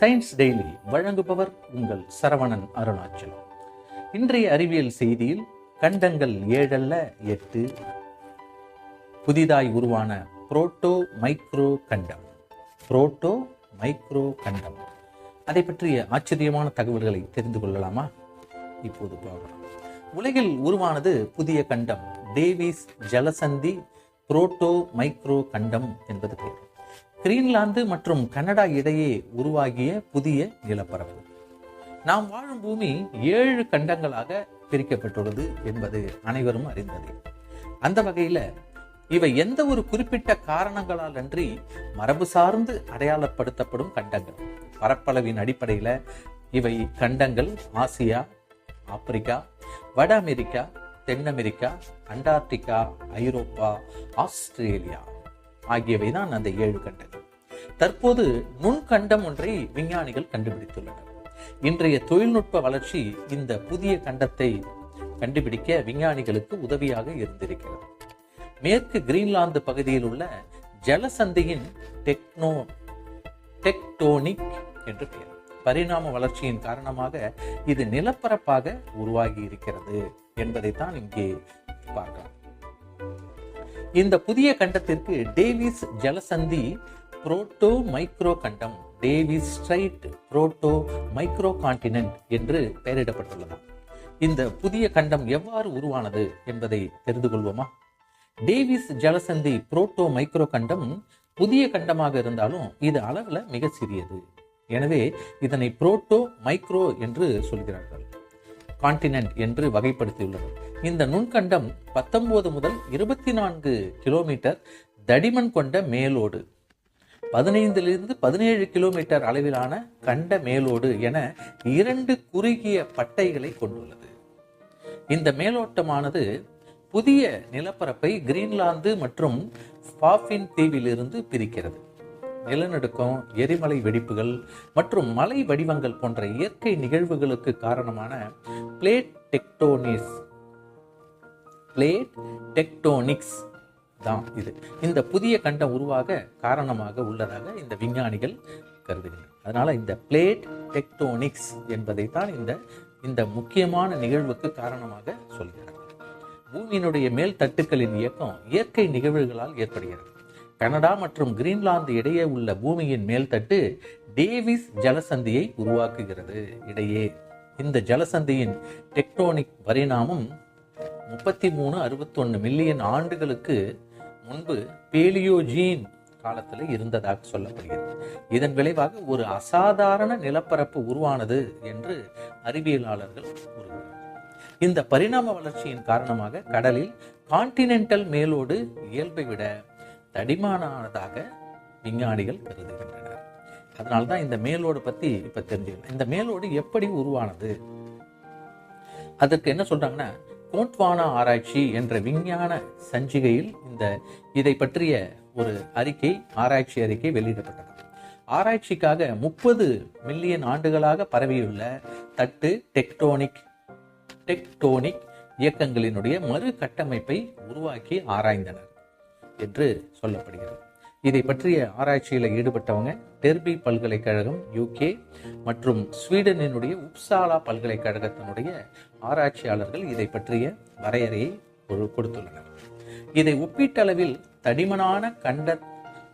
Science daily வழங்குபவர் உங்கள் சரவணன் அருணாச்சலம். இன்றைய அறிவியல் செய்தியில் கண்டங்கள் ஏழல்ல எட்டு. புதிதாய் உருவான புரோட்டோ மைக்ரோ கண்டம். புரோட்டோ மைக்ரோ கண்டம். அதை பற்றிய ஆச்சரியமான தகவல்களை தெரிந்து கொள்ளலாமா? இப்போது பார்க்கலாம். உலகில் உருவானது புதிய கண்டம். டேவிஸ் ஜலசந்தி புரோட்டோ மைக்ரோ கண்டம் என்பது பெயர். கிரீன்லாந்து மற்றும் கனடா இடையே உருவாகிய புதிய நிலப்பரப்பு. நாம் வாழும் பூமி ஏழு கண்டங்களாக பிரிக்கப்பட்டுள்ளது என்பது அனைவரும் அறிந்தது. அந்த வகையில் இவை எந்த ஒரு குறிப்பிட்ட காரணங்களால் அன்றி மரபு சார்ந்து அடையாளப்படுத்தப்படும் கண்டங்கள். பரப்பளவின் அடிப்படையில் இவை கண்டங்கள் ஆசியா ஆப்பிரிக்கா வட அமெரிக்கா தென் அமெரிக்கா அண்டார்டிகா ஐரோப்பா ஆஸ்திரேலியா. ஆகியவை தான் அந்த ஏழு கண்டங்கள் தற்போது நுண்கண்டம் ஒன்றை விஞ்ஞானிகள் கண்டுபிடித்துள்ளனர். இன்றைய தொழில்நுட்ப வளர்ச்சி இந்த புதிய கண்டத்தை கண்டுபிடிக்க விஞ்ஞானிகளுக்கு உதவியாக இருந்திருக்கிறது. மேற்கு கிரீன்லாந்து பகுதியில் உள்ள ஜலசந்தியின் டெக்னோ டெக்டோனிக் என்று பெயர். பரிணாம வளர்ச்சியின் காரணமாக இது நிலப்பரப்பாக உருவாகி இருக்கிறது என்பதைத்தான் இங்கே பார்க்கலாம். இந்த புதிய கண்டத்திற்கு டேவிஸ் ஜலசந்தி புரோட்டோ மைக்ரோ கண்டம் Davis strait proto micro continent என்று பெயரிடப்பட்டுள்ளது. இந்த புதிய கண்டம் எவ்வாறு உருவானது என்பதை தெரிந்து கொள்வோமா? டேவிஸ் ஜலசந்தி புரோட்டோ மைக்ரோ கண்டம் புதிய கண்டமாக இருந்தாலும் இது அளவில் மிக சிறியது. எனவே இதனை புரோட்டோ மைக்ரோ என்று சொல்கிறார்கள். கான்டினென்ட் என்று வகைப்படுத்தியுள்ளது. இந்த நுண்கண்டம் பத்தொன்பது முதல் இருபத்தி நான்கு கிலோமீட்டர் தடிமன் கொண்ட மேலோடு. பதினைந்திலிருந்து பதினேழு கிலோமீட்டர் அளவிலான கண்ட மேலோடு என இரண்டு குறுகிய பட்டைகளை கொண்டுள்ளது. இந்த மேலோட்டமானது புதிய நிலப்பரப்பை கிரீன்லாந்து மற்றும் பாஃபின் தீவிலிருந்து பிரிக்கிறது. நிலநடுக்கம் எரிமலை வெடிப்புகள் மற்றும் மலை வடிவங்கள் போன்ற இயற்கை நிகழ்வுகளுக்கு காரணமான பிளேட் டெக்டோனிஸ். பிளேட் டெக்டோனிக்ஸ் தான் இது. இந்த புதிய கண்டம் உருவாக காரணமாக உள்ளதாக இந்த விஞ்ஞானிகள் கருதுகின்றனர். அதனால இந்த பிளேட் டெக்டோனிக்ஸ் என்பதை தான் இந்த இந்த முக்கியமான நிகழ்வுக்கு காரணமாக சொல்கிறார்கள். பூமியினுடைய மேல் தட்டுக்களின் இயக்கம் இயற்கை நிகழ்வுகளால் ஏற்படுகிறது. கனடா மற்றும் கிரீன்லாந்து இடையே உள்ள பூமியின் மேல்தட்டு டேவிஸ் ஜலசந்தியை உருவாக்குகிறது. இடையே இந்த ஜலசந்தியின் டெக்டோனிக் பரிணாமம் முப்பத்தி மூணு அறுபத்தொன்னு மில்லியன் ஆண்டுகளுக்கு முன்பு பேலியோஜீன் காலத்தில் இருந்ததாக சொல்லப்படுகிறது. இதன் விளைவாக ஒரு அசாதாரண நிலப்பரப்பு உருவானது என்று அறிவியலாளர்கள் கூறுகிறார் இந்த பரிணாம வளர்ச்சியின் காரணமாக கடலில் கான்டினென்டல் மேலோடு இயல்பை விட தடிமானானதாக விஞ்ஞானிகள் கருதுகின்றனர். அதனால்தான் இந்த மேலோடு பற்றி இப்போ தெரிஞ்சுக்கணும். இந்த மேலோடு எப்படி உருவானது? அதற்கு என்ன சொல்கிறாங்கன்னா கோட்வானா ஆராய்ச்சி என்ற விஞ்ஞான சஞ்சிகையில் இந்த இதை பற்றிய ஒரு அறிக்கை ஆராய்ச்சி அறிக்கை வெளியிடப்பட்டது. ஆராய்ச்சிக்காக முப்பது மில்லியன் ஆண்டுகளாக பரவியுள்ள தட்டு டெக்டோனிக் டெக்டோனிக் இயக்கங்களினுடைய மறு கட்டமைப்பை உருவாக்கி ஆராய்ந்தனர். என்று சொல்லப்படுகிறது. இதை பற்றிய ஆராய்ச்சியில் ஈடுபட்டவங்க டெர்பி பல்கலைக்கழகம் யூகே மற்றும் ஸ்வீடனினுடைய உப்சாலா பல்கலைக்கழகத்தினுடைய ஆராய்ச்சியாளர்கள் இதை பற்றிய வரையறையை கொடு- கொடுத்துள்ளனர். இதை ஒப்பீட்டளவில் தடிமனான கண்ட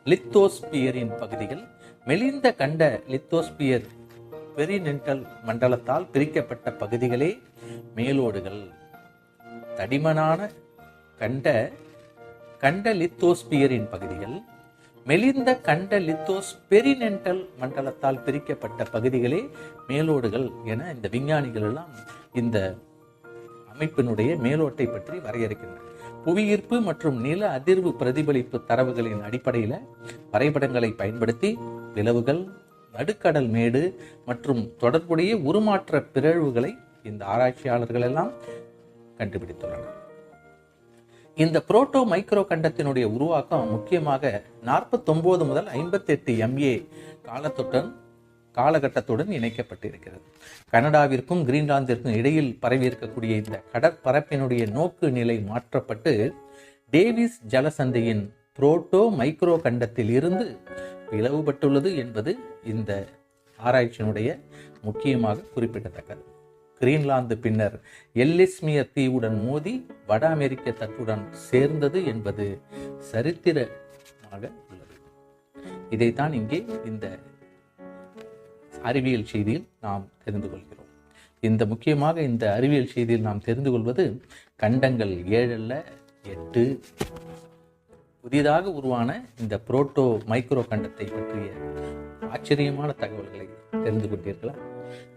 லித்தோஸ்பியரின் பகுதிகள் மெலிந்த கண்ட லித்தோஸ்பியர் பெரினென்டல் மண்டலத்தால் பிரிக்கப்பட்ட பகுதிகளே மேலோடுகள். தடிமனான கண்ட கண்ட லித்தோஸ்பியரின் பகுதிகள் மெலிந்த கண்ட லித்தோஸ் பெரினென்டல் மண்டலத்தால் பிரிக்கப்பட்ட பகுதிகளே மேலோடுகள் என இந்த விஞ்ஞானிகள் எல்லாம் இந்த அமைப்பினுடைய மேலோட்டை பற்றி வரையறுக்கின்றனர். புவியீர்ப்பு மற்றும் நில அதிர்வு பிரதிபலிப்பு தரவுகளின் அடிப்படையில் வரைபடங்களை பயன்படுத்தி விளவுகள் நடுக்கடல் மேடு மற்றும் தொடர்புடைய உருமாற்ற பிறழ்வுகளை இந்த ஆராய்ச்சியாளர்கள் எல்லாம் கண்டுபிடித்துள்ளனர். இந்த புரோட்டோ மைக்ரோ கண்டத்தினுடைய உருவாக்கம் முக்கியமாக 49 முதல் 58 எம்ஏ காலத்துடன் காலகட்டத்துடன் இணைக்கப்பட்டிருக்கிறது. கனடாவிற்கும் கிரீன்லாந்திற்கும் இடையில் பரவி இருக்கக்கூடிய இந்த கடற்பரப்பினுடைய நோக்கு நிலை மாற்றப்பட்டு டேவிஸ் ஜலசந்தையின் புரோட்டோ மைக்ரோ கண்டத்தில் இருந்து பிளவுபட்டுள்ளது என்பது இந்த ஆராய்ச்சியினுடைய முக்கியமாக குறிப்பிடத்தக்கது. கிரீன்லாந்து பின்னர் எல்லிஸ்மியர் தீவுடன் மோதி வட அமெரிக்க தட்டுடன் சேர்ந்தது என்பது சரித்திரமாக உள்ளது. இதைத்தான் இங்கே இந்த அறிவியல் செய்தியில் நாம் தெரிந்து கொள்கிறோம். இந்த முக்கியமாக இந்த அறிவியல் செய்தியில் நாம் தெரிந்து கொள்வது கண்டங்கள் ஏழல்ல எட்டு. புதிதாக உருவான இந்த புரோட்டோ மைக்ரோ கண்டத்தை பற்றிய ஆச்சரியமான தகவல்களை தெரிந்து கொண்டீர்களா?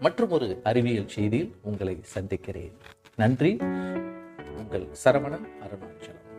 மற்றும் ஒரு அறிவியல் செய்தியில் உங்களை சந்திக்கிறேன். நன்றி. உங்கள் சரவணன் அருணாச்சலம்.